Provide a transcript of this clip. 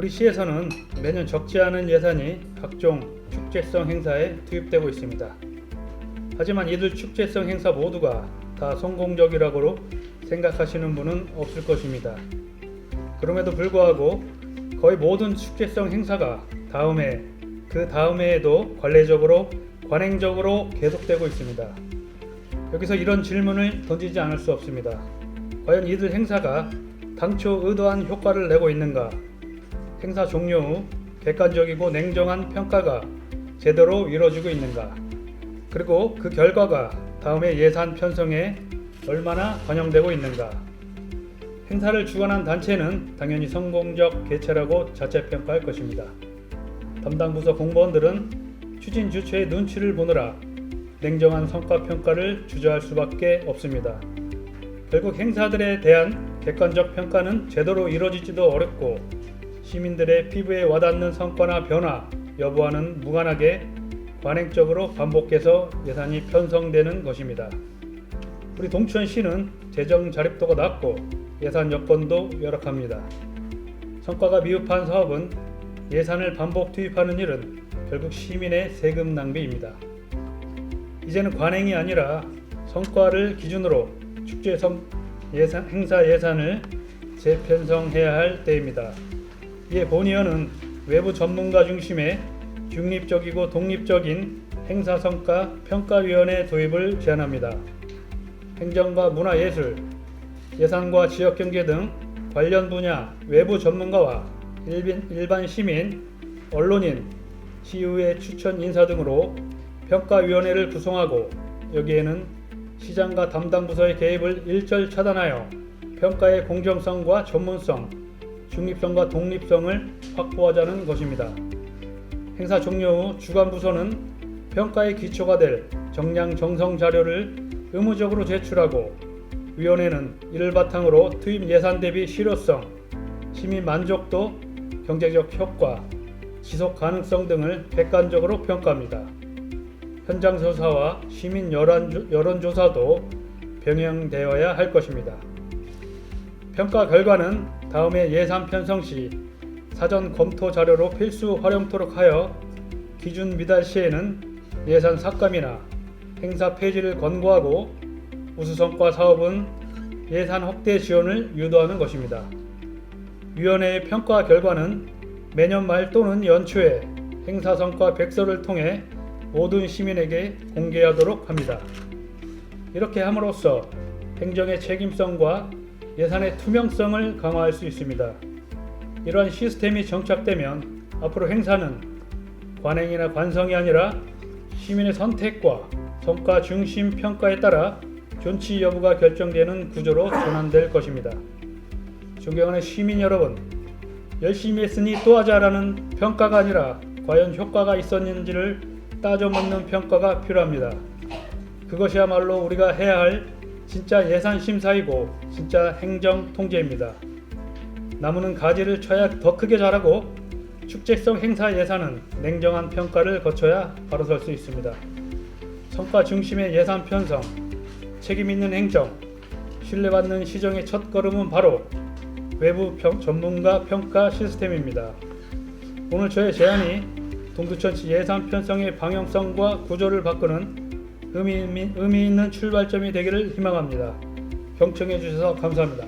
우리 시에서는 매년 적지 않은 예산이 각종 축제성 행사에 투입되고 있습니다. 하지만 이들 축제성 행사 모두가 다 성공적이라고 생각하시는 분은 없을 것입니다. 그럼에도 불구하고 거의 모든 축제성 행사가 다음 해 그 다음 해에도 관례적으로 관행적으로 계속되고 있습니다. 여기서 이런 질문을 던지지 않을 수 없습니다. 과연 이들 행사가 당초 의도한 효과를 내고 있는가? 행사 종료 후 객관적이고 냉정한 평가가 제대로 이루어지고 있는가? 그리고 그 결과가 다음에 예산 편성에 얼마나 반영되고 있는가? 행사를 주관한 단체는 당연히 성공적 개최라고 자체 평가할 것입니다. 담당 부서 공무원들은 추진 주체의 눈치를 보느라 냉정한 성과 평가를 주저할 수밖에 없습니다. 결국 행사들에 대한 객관적 평가는 제대로 이루어지지도 어렵고 시민들의 피부에 와닿는 성과나 변화 여부와는 무관하게 관행적으로 반복해서 예산이 편성되는 것입니다. 우리 동천시는 재정 자립도가 낮고 예산 여건도 열악합니다. 성과가 미흡한 사업은 예산을 반복 투입하는 일은 결국 시민의 세금 낭비입니다. 이제는 관행이 아니라 성과를 기준으로 축제 성 예산, 행사 예산을 재편성해야 할 때입니다. 이에 본의원은 외부 전문가 중심의 중립적이고 독립적인 행사 성과 평가위원회 도입을 제안합니다. 행정과 문화예술, 예산과 지역경제 등 관련 분야 외부 전문가와 일반 시민, 언론인, 시의회 추천 인사 등으로 평가위원회를 구성하고 여기에는 시장과 담당 부서의 개입을 일절 차단하여 평가의 공정성과 전문성, 중립성과 독립성을 확보하자는 것입니다. 행사 종료 후 주관 부서는 평가의 기초가 될 정량 정성 자료를 의무적으로 제출하고 위원회는 이를 바탕으로 투입 예산 대비 실효성, 시민 만족도, 경제적 효과, 지속 가능성 등을 객관적으로 평가합니다. 현장 조사와 시민 여론, 여론조사도 병행되어야 할 것입니다. 평가 결과는 다음해 예산 편성 시 사전 검토 자료로 필수 활용토록 하여 기준 미달 시에는 예산 삭감이나 행사 폐지를 권고하고 우수성과 사업은 예산 확대 지원을 유도하는 것입니다. 위원회의 평가 결과는 매년 말 또는 연초에 행사 성과 백서를 통해 모든 시민에게 공개하도록 합니다. 이렇게 함으로써 행정의 책임성과 예산의 투명성을 강화할 수 있습니다. 이러한 시스템이 정착되면 앞으로 행사는 관행이나 관성이 아니라 시민의 선택과 성과 중심 평가에 따라 존치 여부가 결정되는 구조로 전환될 것입니다. 존경하는 시민 여러분, 열심히 했으니 또 하자라는 평가가 아니라 과연 효과가 있었는지를 따져 묻는 평가가 필요합니다. 그것이야말로 우리가 해야 할 진짜 예산 심사이고 진짜 행정 통제입니다. 나무는 가지를 쳐야 더 크게 자라고 축제성 행사 예산은 냉정한 평가를 거쳐야 바로 설 수 있습니다. 성과 중심의 예산 편성, 책임 있는 행정, 신뢰받는 시정의 첫 걸음은 바로 외부 평, 전문가 평가 시스템입니다. 오늘 저의 제안이 동두천시 예산 편성의 방향성과 구조를 바꾸는 의미, 의미 있는 출발점이 되기를 희망합니다. 경청해 주셔서 감사합니다.